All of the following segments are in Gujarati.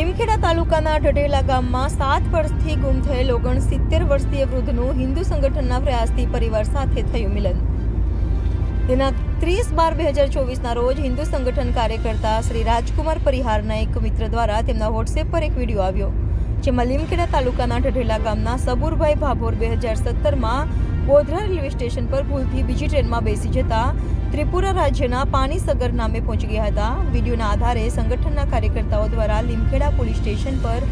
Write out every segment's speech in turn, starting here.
લીમખેડા તાલુકાના ઢઢેલા ગામમાં સાત વર્ષથી ગુમ થયેલ ઓગણ સિત્તેર વર્ષીય વૃદ્ધનું હિન્દુ સંગઠનના પ્રયાસથી પરિવાર સાથે થયું મિલન. તેના ત્રીસ બાર બે હજાર ચોવીસના રોજ હિન્દુ સંગઠન કાર્યકર્તા શ્રી રાજકુમાર પરિહારના એક મિત્ર દ્વારા તેમના વોટ્સએપ પર એક વીડિયો આવ્યો, જેમાં લીમખેડા તાલુકાના ઢઢેલા ગામના સબુરભાઈ ભાભોર બે હજાર સત્તરમાં ગોધરા રેલવે સ્ટેશન પર ભૂલથી બીજી ટ્રેનમાં બેસી જતા ત્રિપુરા રાજ્યના પાણીસગર નામે પહોંચી ગયા હતા. વિડીયોના આધારે સંગઠનના કાર્યકર્તાઓ દ્વારા લીમખેડા પોલીસ સ્ટેશન પર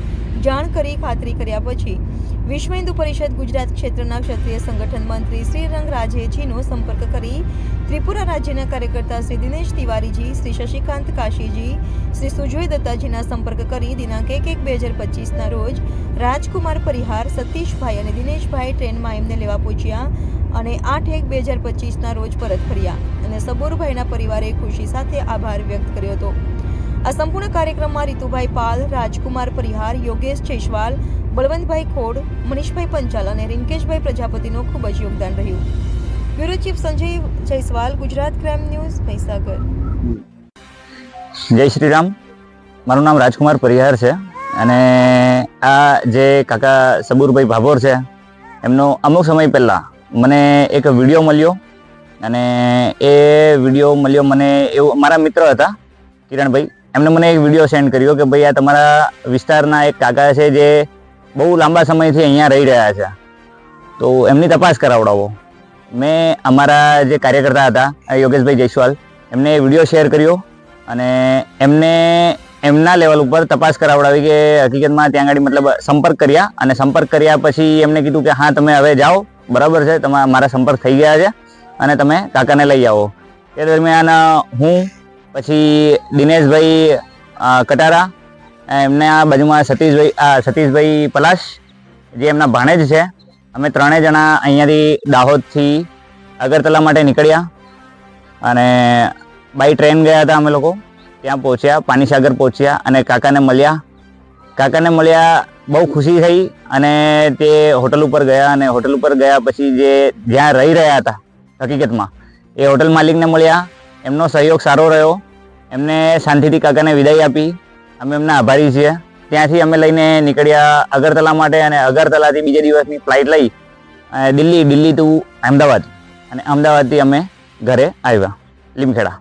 જાણ કરી ખાતરી કર્યા પછી વિશ્વ હિન્દુ પરિષદ ગુજરાત ક્ષેત્રના ક્ષત્રિય સંગઠન મંત્રી શ્રી રાજેજીનો સંપર્ક કરી ત્રિપુરા રાજ્યના કાર્યકર્તા શ્રી દિનેશ તિવારીજી, શ્રી શશિકાંત કાશીજી, શ્રી સુજોય દત્તાજીના સંપર્ક કરી દિનાંક એક એક બે હજાર પચીસના રોજ રાજકુમાર પરિહાર, સતીશભાઈ અને દિનેશભાઈ ટ્રેનમાં એમને લેવા પહોંચ્યા અને આઠ એક બે હજાર પચીસના રોજ પરત ફર્યા અને સબોરભાઈના પરિવારે ખુશી સાથે આભાર વ્યક્ત કર્યો હતો. આ સંપૂર્ણ કાર્યક્રમમાં રીતુભાઈ પાલ, રાજકુમાર પરિહાર, યોગેશ જયસ્વાલ બળવંતભાઈ ખોડ, મનીષભાઈ પંચાલ અને રિંકેશભાઈ પ્રજાપતિનું ખૂબ જ યોગદાન રહ્યું. Bureau chief Sanjay Jaiswal Gujarat crime news, Mahisagar. જય શ્રી રામ મારું નામ રાજકુમાર પરિહાર છે અને આ જે કાકા સબુરભાઈ ભાભોર છે, એમનો અમુક સમય પહેલાં મને એક વીડિયો મળ્યો અને એ વીડિયો મળ્યો મને એવું મારા મિત્ર હતા કિરણભાઈ. એમને મને એક વીડિયો સેન્ડ કર્યો કે ભાઈ આ તમારા વિસ્તારના એક કાકા છે જે બહુ લાંબા સમયથી અહીંયા રહી રહ્યા છે. તો એમની તપાસ કરાવડાવો. મેં અમારા જે કાર્યકર્તા હતા યોગેશભાઈ જયસ્વાલ, એમને વીડિયો શેર કર્યો અને એમને એમના લેવલ ઉપર તપાસ કરાવડાવી કે હકીકતમાં ત્યાં આગળ મતલબ સંપર્ક કર્યા અને સંપર્ક કર્યા પછી એમને કીધું કે હા, તમે હવે જાઓ. બરાબર છે તમારા મારા સંપર્ક થઈ ગયા છે અને તમે કાકાને લઈ આવો. એ દરમિયાન હું પછી દિનેશભાઈ કટારા, એમને આ બાજુમાં સતીશભાઈ આ સતીશભાઈ પલાશ, જે એમના ભાણેજ છે. અમે ત્રણેય જણા અહીંયાથી દાહોદથી અગરતલા માટે નીકળ્યા અને બાય ટ્રેન ગયા હતા અમે લોકો. ત્યાં પહોંચ્યા પાણીસાગર પહોંચ્યા અને કાકાને મળ્યા. કાકાને મળ્યા, બહુ ખુશી થઈ અને તે હોટલ ઉપર ગયા અને હોટલ ઉપર ગયા પછી જે જ્યાં રહી રહ્યા હતા હકીકતમાં, એ હોટલ માલિકને મળ્યા. એમનો સહયોગ સારો રહ્યો. એમને શાંતિથી કાકાને વિદાય આપી. અમે એમના આભારી છીએ. ત્યાંથી અમે લઈને નીકળ્યા અગરતલા માટે અને અગરતલાથી બીજા દિવસની ફ્લાઇટ લઈ દિલ્હી દિલ્હી ટુ અમદાવાદ. અને અમદાવાદથી અમે ઘરે આવ્યા. લીમખેડા.